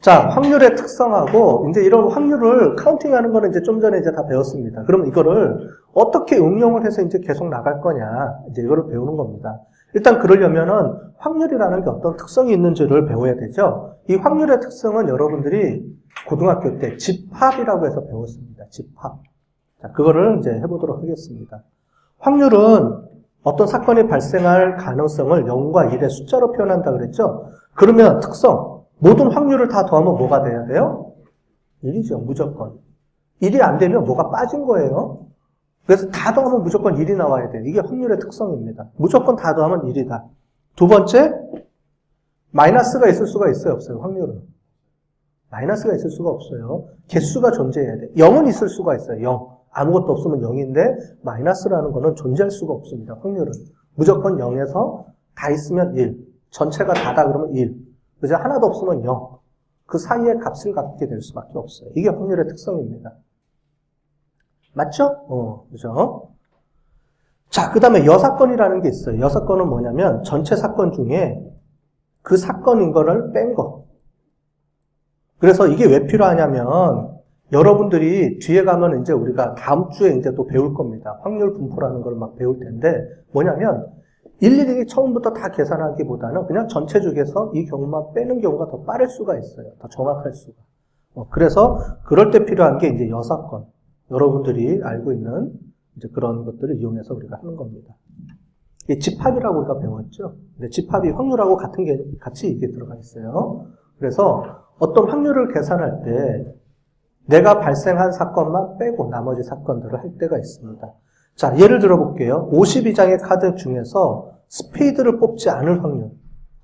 자, 확률의 특성하고 이제 이런 확률을 카운팅하는 거는 이제 좀 전에 이제 다 배웠습니다. 그럼 이거를 어떻게 응용을 해서 이제 계속 나갈 거냐, 이제 이거를 배우는 겁니다. 일단 그러려면은 확률이라는 게 어떤 특성이 있는지를 배워야 되죠. 이 확률의 특성은 여러분들이 고등학교 때 집합이라고 해서 배웠습니다. 집합. 자, 그거를 이제 해보도록 하겠습니다. 확률은 어떤 사건이 발생할 가능성을 0과 1의 숫자로 표현한다 그랬죠? 그러면 특성, 모든 확률을 다 더하면 뭐가 돼야 돼요? 1이죠, 무조건. 1이 안 되면 뭐가 빠진 거예요. 그래서 다 더하면 무조건 1이 나와야 돼요. 이게 확률의 특성입니다. 무조건 다 더하면 1이다. 두 번째, 마이너스가 있을 수가 있어요, 없어요? 확률은. 마이너스가 있을 수가 없어요. 개수가 존재해야 돼. 0은 있을 수가 있어요, 0. 아무것도 없으면 0인데, 마이너스라는 거는 존재할 수가 없습니다, 확률은. 무조건 0에서 다 있으면 1. 전체가 다다 그러면 1. 그죠? 하나도 없으면 0. 그 사이에 값을 갖게 될 수밖에 없어요. 이게 확률의 특성입니다. 맞죠? 어, 그죠? 자, 그 다음에 여사건이라는 게 있어요. 여사건은 뭐냐면 전체 사건 중에 그 사건인 거를 뺀 거. 그래서 이게 왜 필요하냐면 여러분들이 뒤에 가면 이제 우리가 다음 주에 이제 또 배울 겁니다. 확률 분포라는 걸 막 배울 텐데 뭐냐면 일일이 처음부터 다 계산하기보다는 그냥 전체 중에서 이 경우만 빼는 경우가 더 빠를 수가 있어요. 더 정확할 수가. 어, 그래서 그럴 때 필요한 게 이제 여사건. 여러분들이 알고 있는 이제 그런 것들을 이용해서 우리가 하는 겁니다. 이 집합이라고 우리가 배웠죠. 근데 집합이 확률하고 같은 게 같이 이게 들어가 있어요. 그래서 어떤 확률을 계산할 때 내가 발생한 사건만 빼고 나머지 사건들을 할 때가 있습니다. 자, 예를 들어 볼게요. 52장의 카드 중에서 스페이드를 뽑지 않을 확률.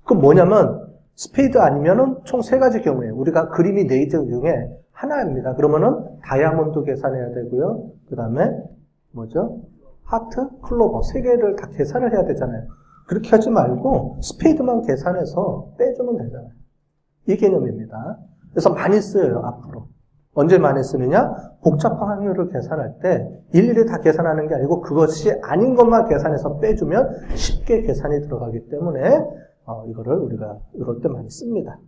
그건 뭐냐면 스페이드 아니면은 총 세 가지 경우에 우리가 그림이 네장 중에 하나입니다. 그러면은 다이아몬드 계산해야 되고요. 그 다음에 뭐죠? 하트, 클로버 세 개를 다 계산을 해야 되잖아요. 그렇게 하지 말고 스페이드만 계산해서 빼주면 되잖아요. 이 개념입니다. 그래서 많이 쓰여요, 앞으로. 언제 많이 쓰느냐? 복잡한 확률을 계산할 때 일일이 다 계산하는 게 아니고 그것이 아닌 것만 계산해서 빼주면 쉽게 계산이 들어가기 때문에 어, 이거를 우리가 이럴 때 많이 씁니다.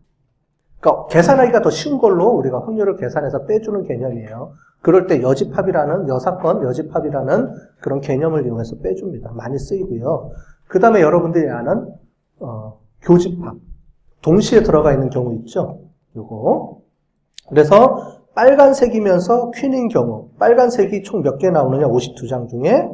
그러니까 계산하기가 더 쉬운 걸로 우리가 확률을 계산해서 빼주는 개념이에요. 그럴 때 여집합이라는 여사건, 여집합이라는 그런 개념을 이용해서 빼줍니다. 많이 쓰이고요. 그 다음에 여러분들이 아는 어, 교집합, 동시에 들어가 있는 경우 있죠. 요거. 그래서 빨간색이면서 퀸인 경우, 빨간색이 총 몇 개 나오느냐? 52장 중에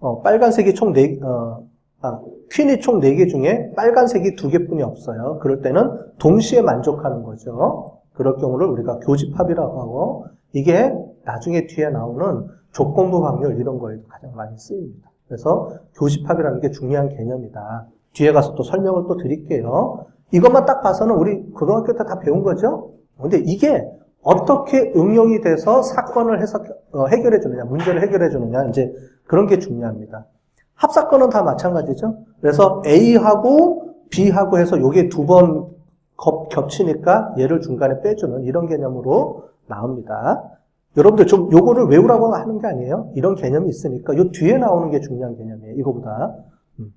어, 빨간색이 총 4, 어, 아, 퀸이 총 4개 중에 빨간색이 2개뿐이 없어요. 그럴 때는 동시에 만족하는 거죠. 그럴 경우를 우리가 교집합이라고 하고 이게 나중에 뒤에 나오는 조건부 확률 이런 거에도 가장 많이 쓰입니다. 그래서 교집합이라는 게 중요한 개념이다. 뒤에 가서 또 설명을 또 드릴게요. 이것만 딱 봐서는 우리 고등학교 때 다 배운 거죠? 근데 이게 어떻게 응용이 돼서 사건을 해석, 어, 해결해 주느냐, 문제를 해결해 주느냐, 이제 그런 게 중요합니다. 합사건은 다 마찬가지죠. 그래서 A하고 B하고 해서 요게 두 번 겹치니까 얘를 중간에 빼주는 이런 개념으로 나옵니다. 여러분들 좀 요거를 외우라고 하는 게 아니에요. 이런 개념이 있으니까 요 뒤에 나오는 게 중요한 개념이에요. 이거보다. 음.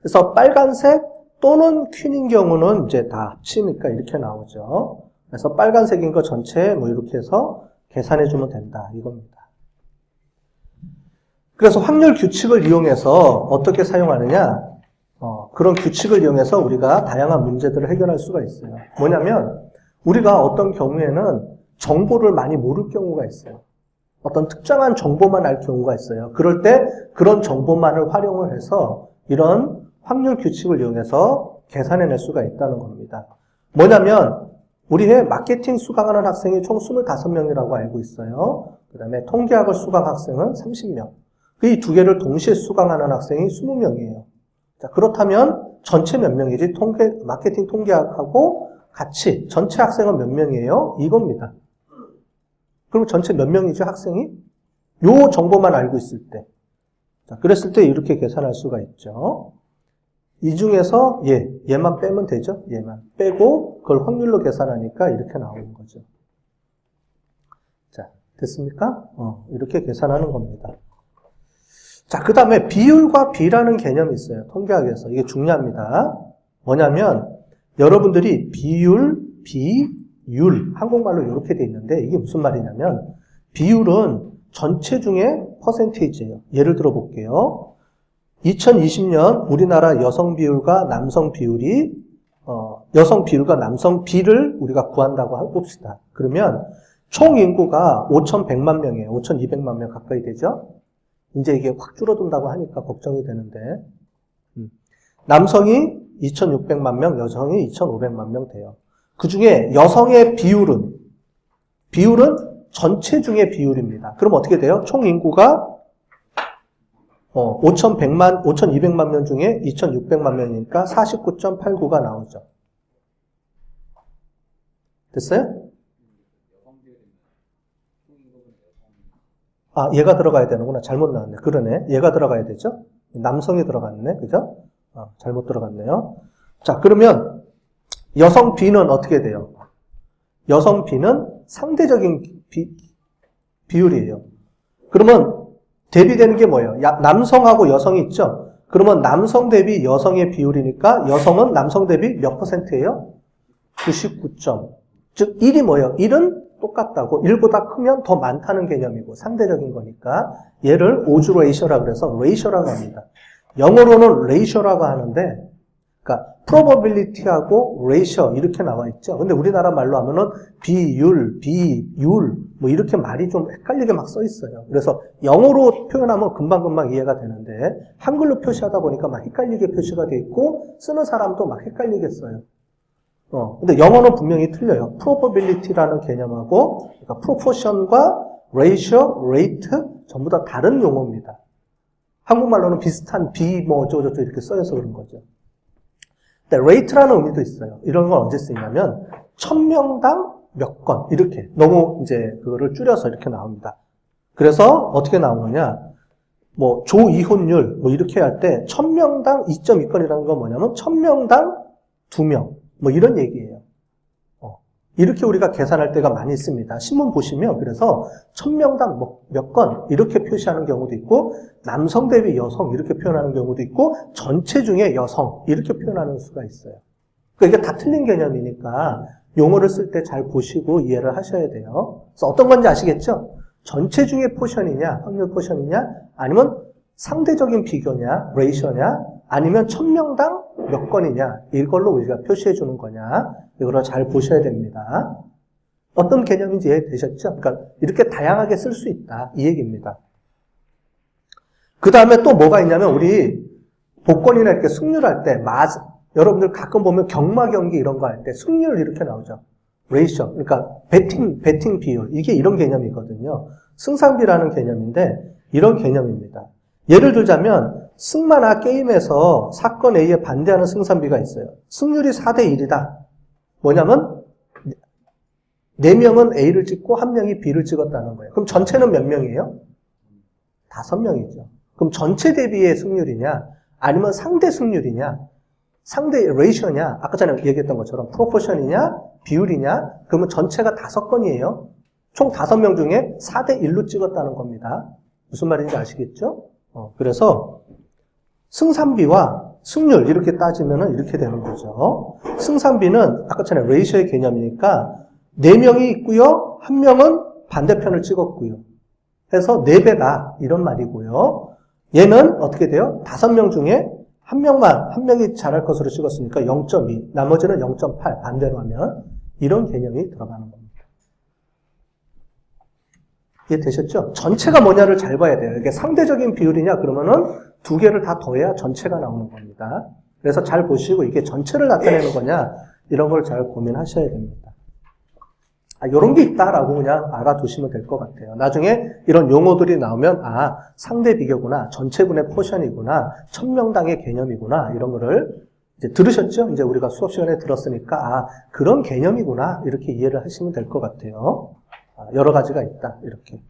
그래서 빨간색 또는 퀸인 경우는 이제 다 합치니까 이렇게 나오죠. 그래서 빨간색인 거 전체 뭐 이렇게 해서 계산해 주면 된다. 이겁니다. 그래서 확률 규칙을 이용해서 어떻게 사용하느냐? 어, 그런 규칙을 이용해서 우리가 다양한 문제들을 해결할 수가 있어요. 뭐냐면 우리가 어떤 경우에는 정보를 많이 모를 경우가 있어요. 어떤 특정한 정보만 알 경우가 있어요. 그럴 때 그런 정보만을 활용을 해서 이런 확률 규칙을 이용해서 계산해낼 수가 있다는 겁니다. 뭐냐면 우리의 마케팅 수강하는 학생이 총 25명이라고 알고 있어요. 그 다음에 통계학을 수강 학생은 30명. 그 이 두 개를 동시에 수강하는 학생이 20명이에요. 자, 그렇다면 전체 몇 명이지? 통계, 마케팅 통계학하고 같이 전체 학생은 몇 명이에요? 이겁니다. 그럼 전체 몇 명이죠, 학생이? 요 정보만 알고 있을 때. 자, 그랬을 때 이렇게 계산할 수가 있죠. 이 중에서 얘, 얘만 빼면 되죠? 얘만. 빼고 그걸 확률로 계산하니까 이렇게 나오는 거죠. 자, 됐습니까? 어, 이렇게 계산하는 겁니다. 자, 그 다음에 비율과 비라는 개념이 있어요. 통계학에서. 이게 중요합니다. 뭐냐면, 여러분들이 비율, 비율. 한국말로 이렇게 돼 있는데 이게 무슨 말이냐면 비율은 전체 중에 퍼센테이지예요. 예를 들어 볼게요. 2020년 우리나라 여성 비율과 남성 비율이 어, 여성 비율과 남성 비를 우리가 구한다고 하- 봅시다. 그러면 총 인구가 5,100만 명이에요. 5,200만 명 가까이 되죠? 이제 이게 확 줄어든다고 하니까 걱정이 되는데 음. 남성이 2,600만 명, 여성이 2,500만 명 돼요. 그 중에 여성의 비율은 비율은 전체 중의 비율입니다. 그럼 어떻게 돼요? 총 인구가 어, 5,100만, 5,200만 명 중에 2,600만 명이니까 49.89가 나오죠. 됐어요? 아, 얘가 들어가야 되는구나. 잘못 나왔네. 그러네. 얘가 들어가야 되죠? 남성이 들어갔네. 그죠? 어, 잘못 들어갔네요. 자, 그러면 여성 B는 어떻게 돼요? 여성 B는 상대적인 비, 비율이에요. 그러면 대비되는 게 뭐예요? 야- 남성하고 여성이 있죠? 그러면 남성 대비 여성의 비율이니까 여성은 남성 대비 몇 퍼센트예요? 99점. 즉 1이 뭐예요? 1은 똑같다고 1보다 크면 더 많다는 개념이고 상대적인 거니까 얘를 오주 레이셔라 그래서 레이셔라고 합니다. 영어로는 레이셔라고 하는데 그러니까 probability하고 ratio 이렇게 나와 있죠. 근데 우리나라 말로 하면은 비율, 비율 뭐 이렇게 말이 좀 헷갈리게 막 써 있어요. 그래서 영어로 표현하면 금방금방 이해가 되는데 한글로 표시하다 보니까 막 헷갈리게 표시가 돼 있고 쓰는 사람도 막 헷갈리겠어요. 어, 근데 영어는 분명히 틀려요. probability라는 개념하고 그러니까 proportion과 ratio, rate 전부 다 다른 용어입니다. 한국말로는 비슷한 비, 뭐, 어쩌고저쩌고 이렇게 써여서 그런 거죠. 근데 rate라는 의미도 있어요. 이런 건 언제 쓰이냐면, 천명당 몇 건, 이렇게. 너무 이제 그거를 줄여서 이렇게 나옵니다. 그래서 어떻게 나오느냐, 뭐, 조이혼율, 뭐, 이렇게 할 때, 천명당 2.2건이라는 건 뭐냐면, 천명당 2명, 뭐, 이런 얘기예요. 어, 이렇게 우리가 계산할 때가 많이 있습니다. 신문 보시면, 그래서, 천명당 뭐몇 건, 이렇게 표시하는 경우도 있고, 남성 대비 여성, 이렇게 표현하는 경우도 있고, 전체 중에 여성, 이렇게 표현하는 수가 있어요. 그러니까 이게 다 틀린 개념이니까, 용어를 쓸 때 잘 보시고 이해를 하셔야 돼요. 그래서 어떤 건지 아시겠죠? 전체 중에 포션이냐, 확률 포션이냐, 아니면 상대적인 비교냐, 레이셔냐, 아니면 천명당 몇 건이냐, 이걸로 우리가 표시해 주는 거냐, 이거를 잘 보셔야 됩니다. 어떤 개념인지 이해되셨죠? 그러니까 이렇게 다양하게 쓸 수 있다, 이 얘기입니다. 그 다음에 또 뭐가 있냐면, 우리 복권이나 이렇게 승률할 때, 맞, 여러분들 가끔 보면 경마 경기 이런 거 할 때 승률 이렇게 나오죠. 레이셔. 그러니까 베팅, 베팅 비율. 이게 이런 개념이거든요. 승산비라는 개념인데 이런 개념입니다. 예를 들자면 승마나 게임에서 사건 A에 반대하는 승산비가 있어요. 승률이 4대 1이다. 뭐냐면 4명은 A를 찍고 1명이 B를 찍었다는 거예요. 그럼 전체는 몇 명이에요? 5명이죠. 그럼 전체 대비의 승률이냐 아니면 상대 승률이냐 상대 레이셔냐, 아까 전에 얘기했던 것처럼 프로포션이냐, 비율이냐, 그러면 전체가 다섯 건이에요. 총 다섯 명 중에 4대 1로 찍었다는 겁니다. 무슨 말인지 아시겠죠? 어, 그래서 승산비와 승률 이렇게 따지면 이렇게 되는 거죠. 승산비는 아까 전에 레이셔의 개념이니까 4명이 있고요. 한 명은 반대편을 찍었고요. 해서 4배다 이런 말이고요. 얘는 어떻게 돼요? 5명 중에 한 명만, 한 명이 잘할 것으로 찍었으니까 0.2, 나머지는 0.8, 반대로 하면 이런 개념이 들어가는 겁니다. 이해 되셨죠? 전체가 뭐냐를 잘 봐야 돼요. 이게 상대적인 비율이냐 그러면은 두 개를 다 더해야 전체가 나오는 겁니다. 그래서 잘 보시고 이게 전체를 나타내는 거냐 이런 걸 잘 고민하셔야 됩니다. 아, 이런 게 있다라고 그냥 알아두시면 될 것 같아요. 나중에 이런 용어들이 나오면 아 상대 비교구나, 전체분의 포션이구나, 천명당의 개념이구나 이런 거를 이제 들으셨죠? 이제 우리가 수업 시간에 들었으니까 아 그런 개념이구나 이렇게 이해를 하시면 될 것 같아요. 아, 여러 가지가 있다 이렇게.